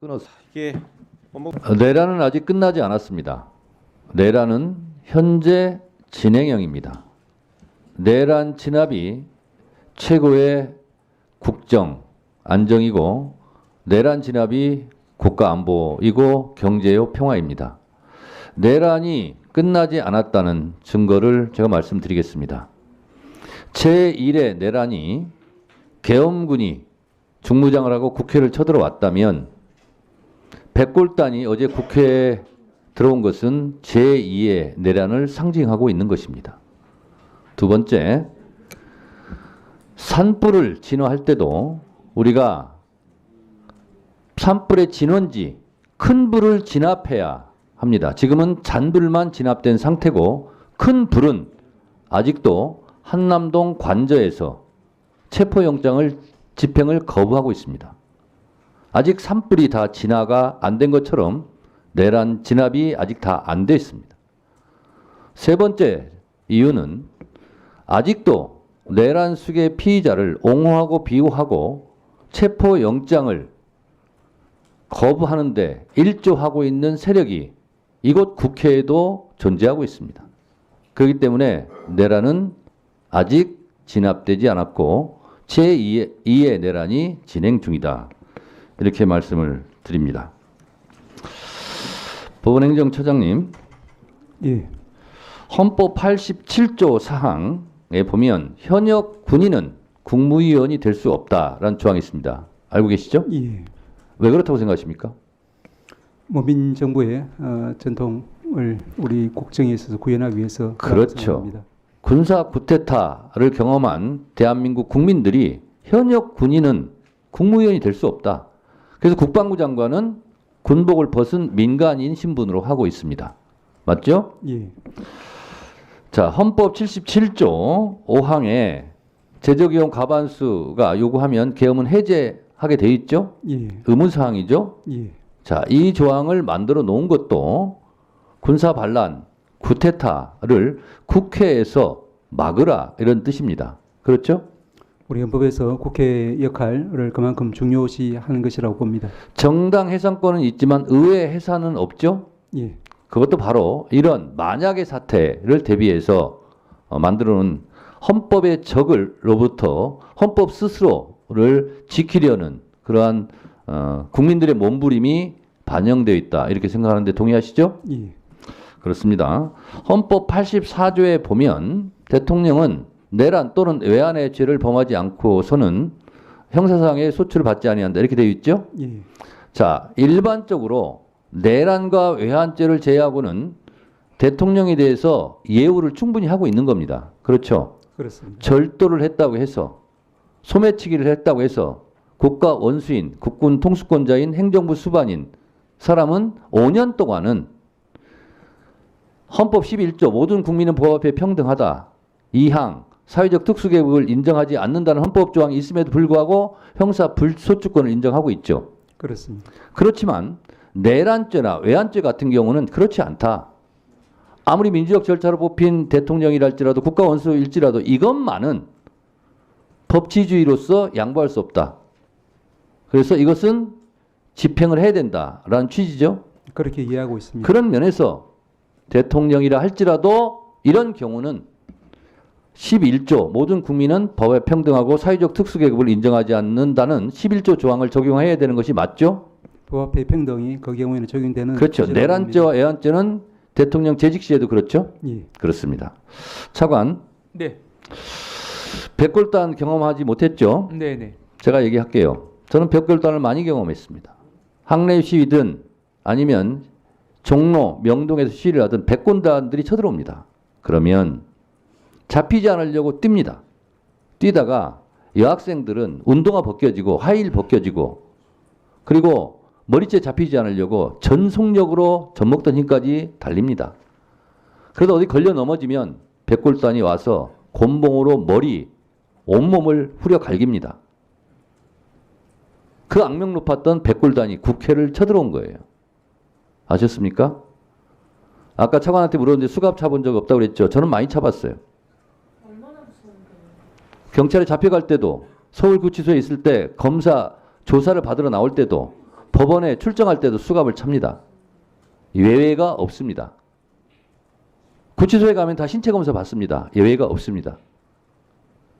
끊어서 이게 원목 내란은 아직 끝나지 않았습니다. 내란은 현재 진행형입니다. 내란 진압이 최고의 국정 안정이고 내란 진압이 국가 안보이고 경제요 평화입니다. 내란이 끝나지 않았다는 증거를 제가 말씀드리겠습니다. 제1의 내란이 계엄군이 중무장을 하고 국회를 쳐들어왔다면 백골단이 어제 국회에 들어온 것은 제2의 내란을 상징하고 있는 것입니다. 두 번째, 산불을 진화할 때도 우리가 산불의 진원지 큰 불을 진압해야 합니다. 지금은 잔불만 진압된 상태고 큰 불은 아직도 한남동 관저에서 체포영장을 집행을 거부하고 있습니다. 아직 산불이 다 진화가 안 된 것처럼 내란 진압이 아직 다 안 돼 있습니다. 세 번째 이유는 아직도 내란 수의 피의자를 옹호하고 비호하고 체포 영장을 거부하는데 일조하고 있는 세력이 이곳 국회에도 존재하고 있습니다. 그렇기 때문에 내란은 아직 진압되지 않았고 제2의 2의 내란이 진행 중이다. 이렇게 말씀을 드립니다. 법원행정처장님, 예, 헌법 87조 사항에 보면 현역 군인은 국무위원이 될 수 없다라는 조항이 있습니다. 알고 계시죠? 예. 왜 그렇다고 생각하십니까? 뭐 민정부의 어, 전통을 우리 국정에 있어서 구현하기 위해서 그렇죠. 군사 쿠데타를 경험한 대한민국 국민들이 현역 군인은 국무위원이 될 수 없다. 그래서 국방부 장관은 군복을 벗은 민간인 신분으로 하고 있습니다. 맞죠? 예, 자, 헌법 77조 5항에 제적이용 가반수가 요구하면 계엄은 해제하게 돼 있죠? 예, 의무사항이죠? 예, 자, 이 조항을 만들어 놓은 것도 군사 반란, 쿠데타를 국회에서 막으라 이런 뜻입니다. 그렇죠? 우리 헌법에서 국회 역할을 그만큼 중요시하는 것이라고 봅니다. 정당 해산권은 있지만 의회 해산은 없죠? 예, 그것도 바로 이런 만약의 사태를 대비해서 어, 만들어 놓은 헌법의 적을로부터 헌법 스스로를 지키려는 그러한 어, 국민들의 몸부림이 반영되어 있다 이렇게 생각하는데 동의하시죠? 예, 그렇습니다. 헌법 84조에 보면 대통령은 내란 또는 외환의 죄를 범하지 않고서는 형사상의 소출을 받지 아니한다 이렇게 되어 있죠? 예, 자, 일반적으로 내란과 외환죄를 제외하고는 대통령에 대해서 예우를 충분히 하고 있는 겁니다. 그렇죠? 그렇습니다. 절도를 했다고 해서 소매치기를 했다고 해서 국가 원수인 국군 통수권자인 행정부 수반인 사람은 5년 동안은 헌법 11조 모든 국민은 법 앞에 평등하다. 2항 사회적 특수계급을 인정하지 않는다는 헌법 조항이 있음에도 불구하고 형사 불소추권을 인정하고 있죠. 그렇습니다. 그렇지만 내란죄나 외환죄 같은 경우는 그렇지 않다. 아무리 민주적 절차로 뽑힌 대통령이랄지라도 국가 원수일지라도 이것만은 법치주의로서 양보할 수 없다. 그래서 이것은 집행을 해야 된다라는 취지죠. 그렇게 이해하고 있습니다. 그런 면에서 대통령이라 할지라도 이런 경우는 11조 모든 국민은 법에 평등하고 사회적 특수계급을 인정하지 않는다는 11조 조항을 적용해야 되는 것이 맞죠? 법 앞에 평등이 그 경우에는 적용되는 그렇죠. 내란죄와 애환죄는 대통령 재직 시에도 그렇죠? 예, 그렇습니다. 차관, 네, 백골단 경험하지 못했죠? 네, 네. 제가 얘기할게요. 저는 백골단을 많이 경험했습니다. 항내 시위든 아니면 종로, 명동에서 시위를 하든 백골단들이 쳐들어옵니다. 그러면 잡히지 않으려고 뜁니다. 뛰다가 여학생들은 운동화 벗겨지고 하이힐 벗겨지고 그리고 머리채 잡히지 않으려고 전속력으로 젖먹던 힘까지 달립니다. 그래도 어디 걸려 넘어지면 백골단이 와서 곤봉으로 머리, 온몸을 후려 갈깁니다. 그 악명 높았던 백골단이 국회를 쳐들어온 거예요. 아셨습니까? 아까 차관한테 물었는데 수갑 차본 적 없다고 그랬죠. 저는 많이 차봤어요. 경찰에 잡혀갈 때도 서울구치소에 있을 때 검사 조사를 받으러 나올 때도 법원에 출정할 때도 수갑을 찹니다. 예외가 없습니다. 구치소에 가면 다 신체 검사 받습니다. 예외가 없습니다.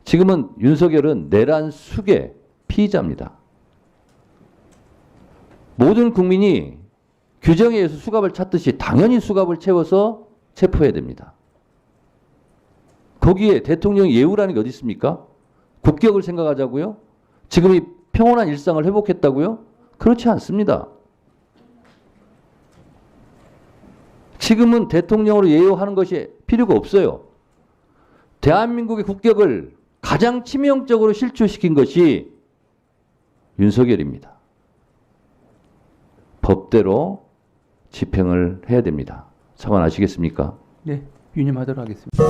지금은 윤석열은 내란 수계 피의자입니다. 모든 국민이 규정에 의해서 수갑을 찾듯이 당연히 수갑을 채워서 체포해야 됩니다. 거기에 대통령 예우라는 게 어디 있습니까? 국격을 생각하자고요? 지금 이 평온한 일상을 회복했다고요? 그렇지 않습니다. 지금은 대통령으로 예우하는 것이 필요가 없어요. 대한민국의 국격을 가장 치명적으로 실추시킨 것이 윤석열입니다. 법대로 집행을 해야 됩니다. 참관하시겠습니까? 네, 유념하도록 하겠습니다.